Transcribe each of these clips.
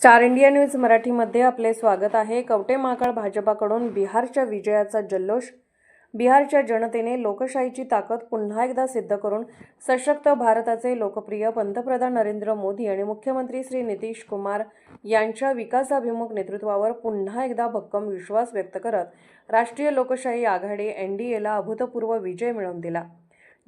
Star India news मराठीमध्ये आपले स्वागत आहे. कवटे महाकाळ भाजपाकडून बिहारच्या विजयाचा जल्लोष. बिहारच्या जनतेने लोकशाहीची ताकद पुन्हा एकदा सिद्ध करून सशक्त भारताचे लोकप्रिय पंतप्रधान नरेंद्र मोदी आणि मुख्यमंत्री श्री नितीश कुमार यांच्या विकासाभिमुख नेतृत्वावर पुन्हा एकदा भक्कम विश्वास व्यक्त करत राष्ट्रीय लोकशाही आघाडी एन डी एला अभूतपूर्व विजय मिळवून दिला.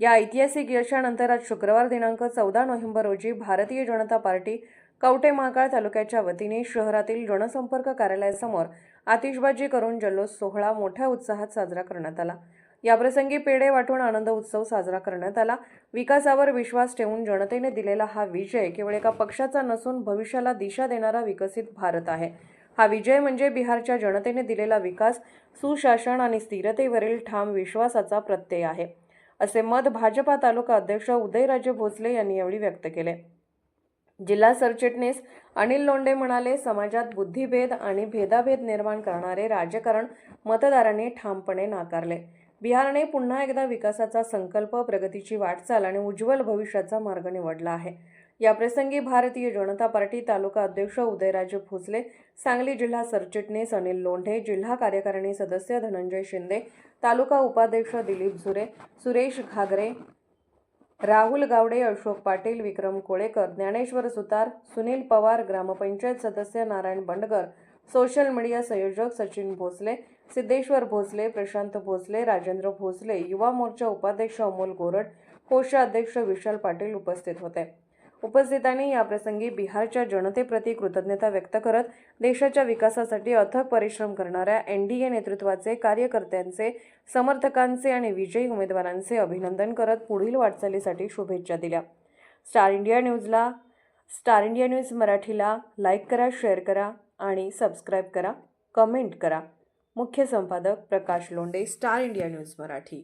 या ऐतिहासिक यशानंतर आज शुक्रवार दिनांक चौदा नोव्हेंबर रोजी भारतीय जनता पार्टी कवठे महाकाळ तालुक्याच्या वतीने शहरातील जनसंपर्क कार्यालयासमोर आतिषबाजी करून जल्लोष सोहळा मोठ्या उत्साहात साजरा करण्यात आला. याप्रसंगी पेढे वाटून आनंद उत्सव साजरा करण्यात आला. विकासावर विश्वास ठेवून जनतेने दिलेला हा विजय केवळ एका पक्षाचा नसून भविष्याला दिशा देणारा विकसित भारत आहे. हा विजय म्हणजे बिहारच्या जनतेने दिलेला विकास सुशासन आणि स्थिरतेवरील ठाम विश्वासाचा प्रत्यय आहे असे मत भाजपा तालुका अध्यक्ष उदयराजे भोसले यांनी यावेळी व्यक्त केले. जिल्हा सरचिटणीस अनिल लोंडे म्हणाले समाजात बुद्धिभेद आणि भेदाभेद निर्माण करणारे राजकारण मतदारांनी ठामपणे नाकारले. बिहारने पुन्हा एकदा विकासाचा संकल्प प्रगतीची वाटचाल आणि उज्ज्वल भविष्याचा मार्ग निवडला आहे. याप्रसंगी भारतीय जनता पार्टी तालुका अध्यक्ष उदयराजे भोसले सांगली जिल्हा सरचिटणीस अनिल लोंढे जिल्हा कार्यकारिणी सदस्य धनंजय शिंदे तालुका उपाध्यक्ष दिलीप झुरे सुरेश घागरे राहुल गावडे अशोक पाटील विक्रम कोळेकर ज्ञानेश्वर सुतार सुनील पवार ग्रामपंचायत सदस्य नारायण बंडगर सोशल मीडिया संयोजक सचिन भोसले सिद्धेश्वर भोसले प्रशांत भोसले राजेंद्र भोसले युवा मोर्चा उपाध्यक्ष अमोल गोरड कोषाध्यक्ष विशाल पाटील उपस्थित होते. उपस्थितांनी याप्रसंगी बिहारच्या जनतेप्रती कृतज्ञता व्यक्त करत देशाच्या विकासासाठी अथक परिश्रम करणाऱ्या एन डी ए नेतृत्वाचे कार्यकर्त्यांचे समर्थकांचे आणि विजयी उमेदवारांचे अभिनंदन करत पुढील वाटचालीसाठी शुभेच्छा दिल्या. स्टार इंडिया न्यूजला स्टार इंडिया न्यूज मराठीला लाईक करा शेअर करा आणि सबस्क्राईब करा कमेंट करा. मुख्य संपादक Prakash Londe Star India news Marathi.